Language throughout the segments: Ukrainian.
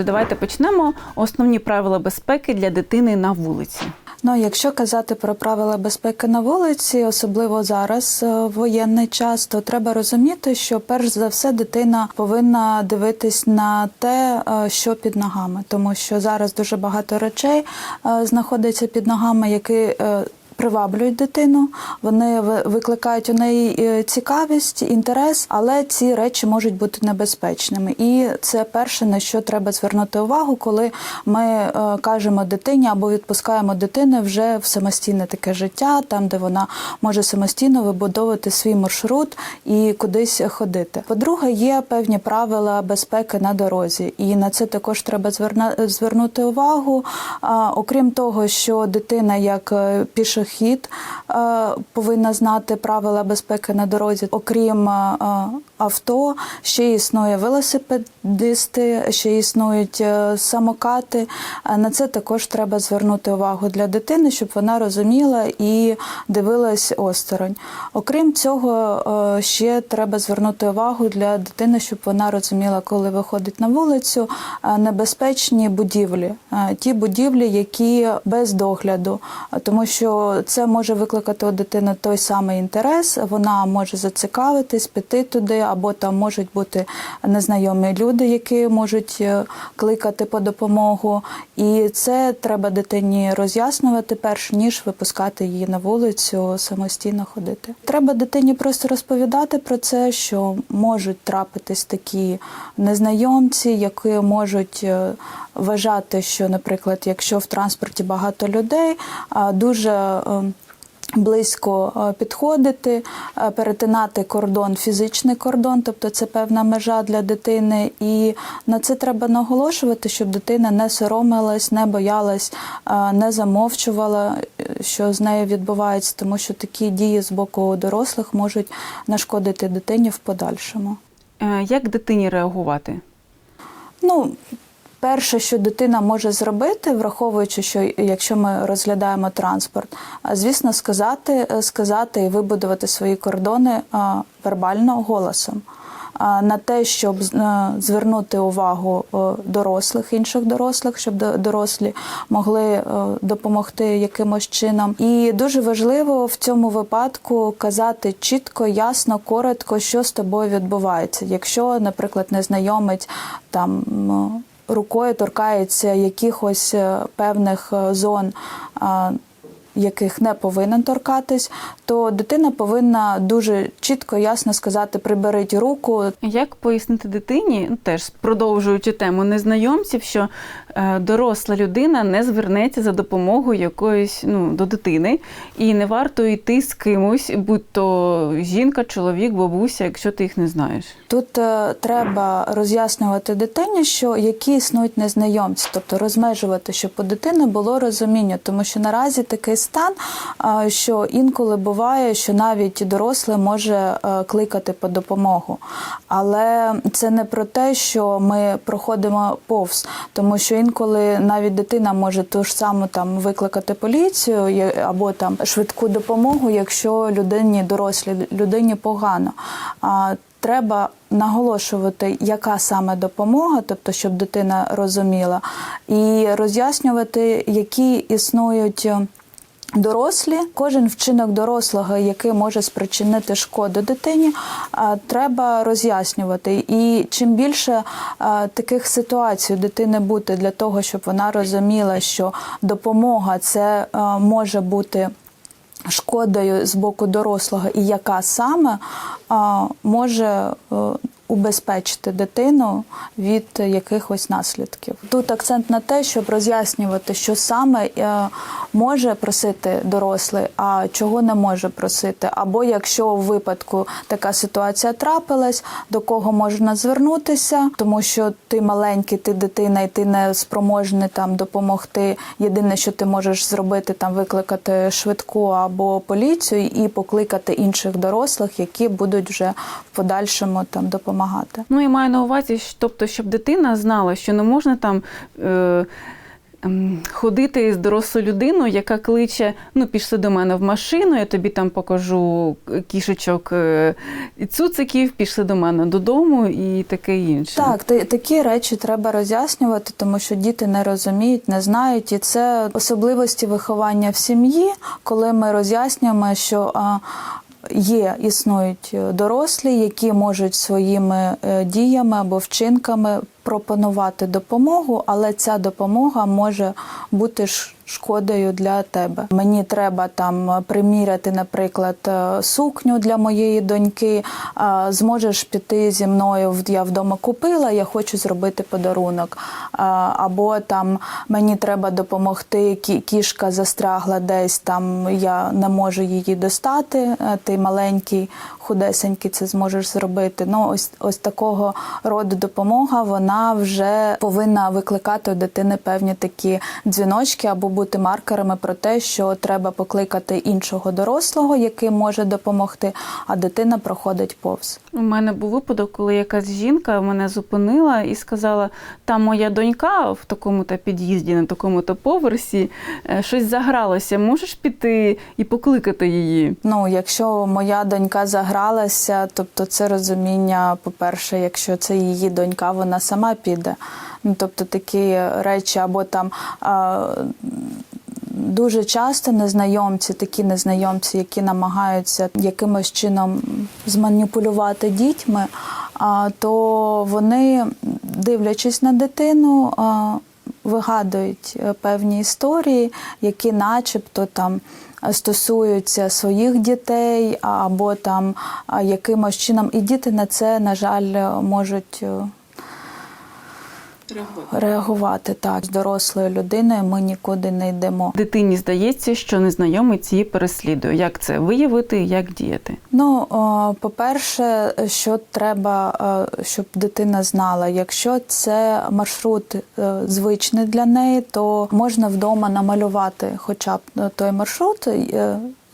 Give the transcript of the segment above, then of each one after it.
Отже, давайте почнемо. Основні правила безпеки для дитини на вулиці. Ну, якщо казати про правила безпеки на вулиці, особливо зараз е, в воєнний час, то треба розуміти, що перш за все дитина повинна дивитись на те, е, що під ногами, тому що зараз дуже багато речей е, знаходиться під ногами, які е, Приваблюють дитину, вони ви- викликають у неї е, цікавість, інтерес, але ці речі можуть бути небезпечними. І це перше на що треба звернути увагу, коли ми е, кажемо дитині або відпускаємо дитину вже в самостійне таке життя, там де вона може самостійно вибудовувати свій маршрут і кудись ходити. По-друге, є певні правила безпеки на дорозі, і на це також треба звернути увагу. Окрім того, що дитина як е, пішохід е, повинна знати правила безпеки на дорозі, окрім е, авто, ще існує велосипедисти, ще існують е, самокати. Е, На це також треба звернути увагу для дитини, щоб вона розуміла і дивилась осторонь. Окрім цього, е, ще треба звернути увагу для дитини, щоб вона розуміла, коли виходить на вулицю, небезпечні будівлі, ті будівлі, які без догляду, тому що це може викликати у дитини той самий інтерес. Вона може зацікавитись, піти туди, або там можуть бути незнайомі люди, які можуть е, кликати по допомогу. І це треба дитині роз'яснювати, перш ніж випускати її на вулицю, самостійно ходити. Треба дитині просто розповідати про це, що можуть трапитись такі незнайомці, які можуть е, вважати, що, наприклад, якщо в транспорті багато людей, дуже е, Близько е, підходити, е, перетинати кордон, фізичний кордон, тобто це певна межа для дитини, і на це треба наголошувати, щоб дитина не соромилась, не боялась, е, не замовчувала, що з нею відбувається, тому що такі дії з боку дорослих можуть нашкодити дитині в подальшому. Як дитині реагувати? Ну, перше, що дитина може зробити, враховуючи, що якщо ми розглядаємо транспорт, звісно, сказати, е, сказати і вибудувати свої кордони вербально голосом. На те, щоб е, звернути увагу е, дорослих, інших дорослих, щоб дорослі могли допомогти якимось чином. І дуже важливо в цьому випадку казати чітко, ясно, коротко, що з тобою відбувається. Якщо, наприклад, незнайомець там. Рукою торкається якихось е, певних е, зон, яких не повинен торкатись, то дитина повинна дуже чітко, ясно сказати: приберіть руку. Як пояснити дитині, ну, теж продовжуючи тему незнайомців, що е, доросла людина не звернеться за допомогою якоїсь ну, до дитини, і не варто йти з кимось, будь то жінка, чоловік, бабуся, якщо ти їх не знаєш. Тут е, треба роз'яснювати дитині, що які існують незнайомці, тобто розмежувати, щоб у дитини було розуміння, тому що наразі такий стан, е, що інколи буває, що навіть дорослий може е, кликати по допомогу. Але це не про те, що ми проходимо повз, тому що інколи навіть дитина може ту ж саму там викликати поліцію або там швидку допомогу, якщо людині дорослі людині погано. А Треба наголошувати, яка саме допомога, тобто щоб дитина розуміла, і роз'яснювати, які існують. Е, Дорослі, кожен вчинок дорослого, який може спричинити шкоду дитині, треба роз'яснювати. І чим більше таких ситуацій у дитини бути для того, щоб вона розуміла, що допомога це може бути шкодою з боку дорослого, і яка саме може е, убезпечити дитину від якихось наслідків. Тут акцент на те, щоб роз'яснювати, що саме е, може просити дорослий, а чого не може просити. Або якщо у випадку така ситуація трапилась, до кого можна звернутися, тому що ти маленький, ти дитина, і ти не спроможний там допомогти. Єдине, що ти можеш зробити, там викликати швидку або поліцію і покликати інших дорослих, які будуть вже в подальшому там допомагати. Ну і маю на увазі, тобто, щоб дитина знала, що не можна там. Е- ем, ходити з дорослою людиною, яка кличе: ну, пішли до мене в машину, я тобі там покажу кішечок е, цуциків, пішли до мене додому і таке інше. Так, та- такі речі треба роз'яснювати, тому що діти не розуміють, не знають, і це особливості виховання в сім'ї, коли ми роз'яснюємо, що є, існують е, дорослі, які можуть своїми е, діями або вчинками пропонувати допомогу, але ця допомога може бути шкодою для тебе. Мені треба там приміряти, наприклад, е, сукню для моєї доньки. Зможеш піти зі мною я вдома купила, я хочу зробити подарунок. Або там мені треба допомогти, кішка застрягла десь там, я не можу її достати. е, Ти маленький, худесенький, це зможеш зробити. Ну, ось ось такого роду допомога вона вже повинна викликати у дитини певні такі дзвіночки або бути маркерами про те, що треба покликати іншого дорослого, який може допомогти, а дитина проходить повз. У мене був випадок, коли якась жінка мене зупинила і сказала: там моя донька в такому-то під'їзді, на такому-то поверсі, е, щось загралося. Можеш піти і покликати її? Ну, якщо моя донька загралася, тобто це розуміння, по-перше, якщо це її донька, вона сама піде. Ну, тобто такі речі, або там. А, Дуже часто незнайомці, такі незнайомці, які намагаються якимось чином зманіпулювати дітьми, то вони, дивлячись на дитину, вигадують е, певні історії, які, начебто, там стосуються своїх дітей, або там якимось чином, і діти на це, на жаль, можуть. Е, Реагувати так з дорослою людиною ми нікуди не йдемо. Дитині здається, що незнайомець її переслідує. Як це виявити, як діяти? Ну, по-перше, що треба, е, щоб дитина знала, якщо це маршрут е, звичний для неї, то можна вдома намалювати хоча б е, той маршрут.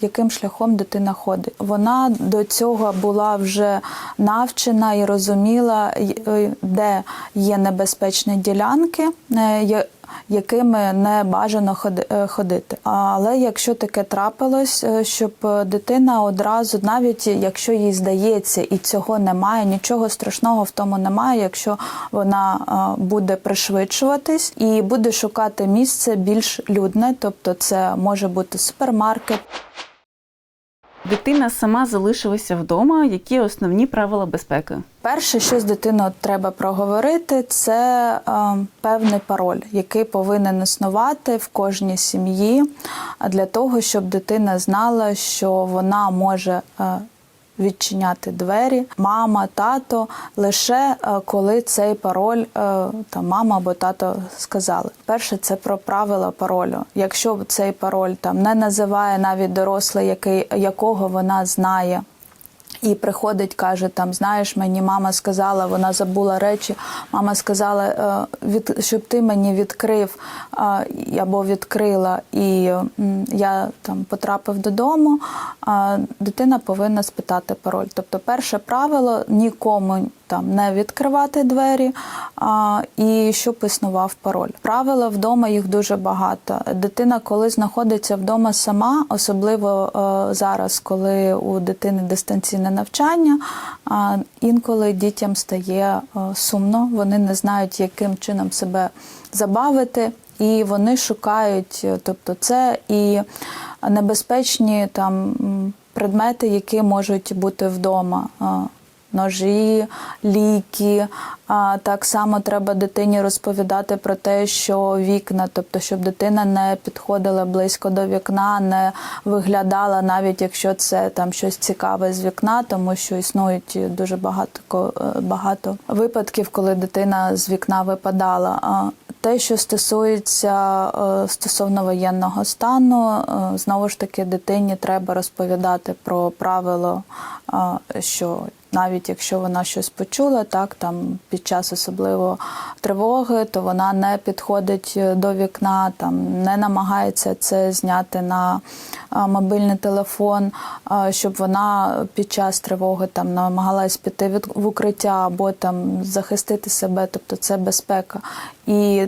Яким шляхом дитина ходить? Вона до цього була вже навчена і розуміла, е, де є небезпечні ділянки, е, якими не бажано е, ходити. Але якщо таке трапилось, щоб дитина одразу, навіть якщо їй здається і цього немає, нічого страшного в тому немає, якщо вона буде пришвидшуватись і буде шукати місце більш людне, тобто це може бути супермаркет. Дитина сама залишилася вдома. Які основні правила безпеки? Перше, що з дитиною треба проговорити, це е, певний пароль, який повинен існувати в кожній сім'ї для того, щоб дитина знала, що вона може. е, Відчиняти двері, мама, тато лише е, коли цей пароль та там мама або тато сказали. Перше, це про правила паролю. Якщо цей пароль там не називає навіть дорослий, який якого вона знає, і приходить, каже: там, знаєш, мені мама сказала, вона забула речі. Мама сказала, е, від, щоб ти мені відкрив або відкрила, і я там потрапив додому. Дитина повинна спитати пароль. Тобто, перше правило нікому там не відкривати двері, а, і щоб існував пароль. Правила вдома їх дуже багато. Дитина, коли знаходиться вдома сама, особливо е, зараз, коли у дитини дистанційне навчання, а, інколи дітям стає е, сумно, вони не знають, яким чином себе забавити. І вони шукають, е, тобто це і небезпечні там предмети, які можуть бути вдома. Ножі, ліки. А так само треба дитині розповідати про те, що вікна, тобто, щоб дитина не підходила близько до вікна, не виглядала, навіть якщо це там щось цікаве з вікна, тому що існують дуже багато е, багато випадків, коли дитина з вікна випадала. А те, що стосується е, стосовно воєнного стану, е, знову ж таки дитині треба розповідати про правило, що навіть якщо вона щось почула, так там під час особливо тривоги, то вона не підходить е, до вікна, там не намагається це зняти на е, мобільний телефон, е, щоб вона під час тривоги там намагалась піти від в укриття або там захистити себе, тобто це безпека. І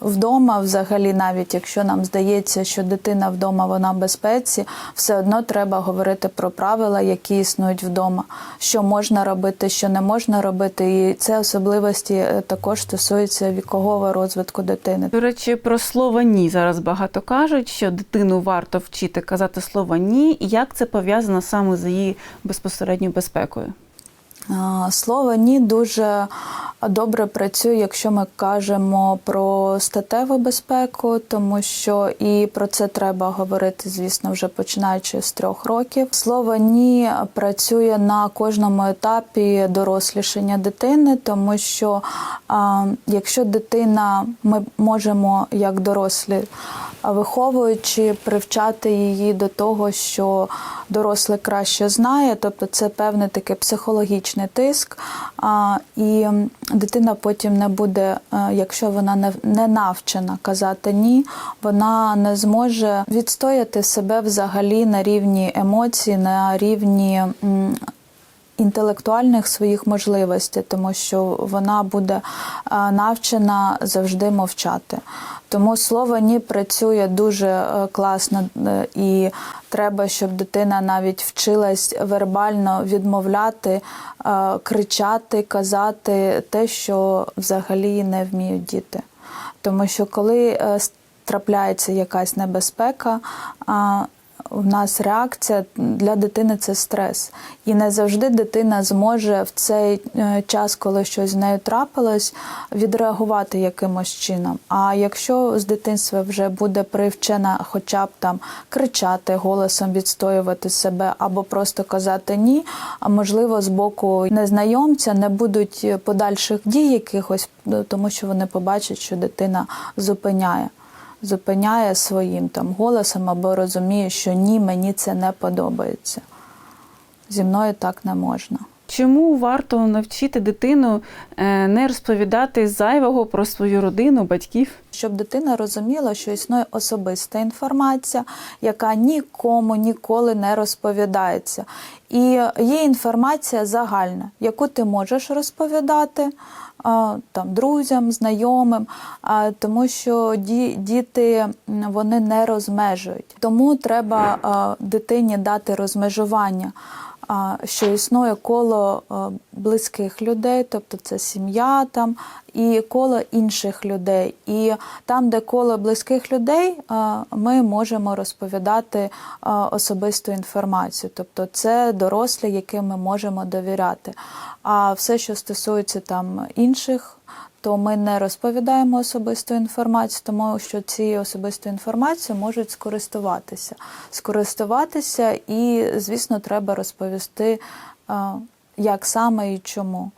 вдома, взагалі, навіть якщо нам здається, що дитина вдома вона в безпеці, все одно треба говорити про правила, які існують вдома, що можна робити, що не можна робити. І це особливості е, також стосуються вікового розвитку дитини. До речі, про слово ні зараз багато кажуть, що дитину варто вчити казати слово ні, і як це пов'язано саме з її безпосередньою безпекою. Слово ні дуже добре працює, якщо ми кажемо про статеву безпеку, тому що і про це треба говорити, звісно, вже починаючи з трьох років. Слово ні працює на кожному етапі дорослішання дитини, тому що а, якщо дитина, ми можемо як дорослі виховуючи, привчати її до того, що дорослий краще знає, тобто це певний такий психологічний тиск. А, І дитина потім не буде, е, якщо вона не, навчена казати ні, вона не зможе відстояти себе взагалі на рівні емоцій, на рівні. Інтелектуальних своїх можливостей, тому що вона буде е, навчена завжди мовчати. Тому слово ні працює дуже е, класно, е, і треба, щоб дитина навіть вчилась вербально відмовляти, кричати, казати те, що взагалі не вміють діти. Тому що коли трапляється якась небезпека, у нас реакція для дитини це стрес. І не завжди дитина зможе в цей е, час, коли щось з нею трапилось, відреагувати якимось чином. А якщо з дитинства вже буде привчена хоча б там кричати голосом, відстоювати себе або просто казати ні, а можливо з боку незнайомця не будуть подальших дій якихось, ну, тому що вони побачать, що дитина зупиняє зупиняє своїм там голосом або розуміє, що ні, мені це не подобається. Зі мною так не можна. Чому варто навчити дитину е, не розповідати зайвого про свою родину, батьків? Щоб дитина розуміла, що існує особиста інформація, яка нікому ніколи не розповідається. І є інформація загальна, яку ти можеш розповідати там, друзям, знайомим, тому що діти вони не розмежують. Тому треба дитині дати розмежування. Що існує коло близьких людей, тобто це сім'я там, і коло інших людей. І там, де коло близьких людей, ми можемо розповідати особисту інформацію. Тобто це дорослі, яким ми можемо довіряти. А все, що стосується там інших, то ми не розповідаємо особисту інформацію, тому що цією особистою інформацією можуть скористуватися. Скористуватися, і, звісно, треба розповісти, як саме і чому.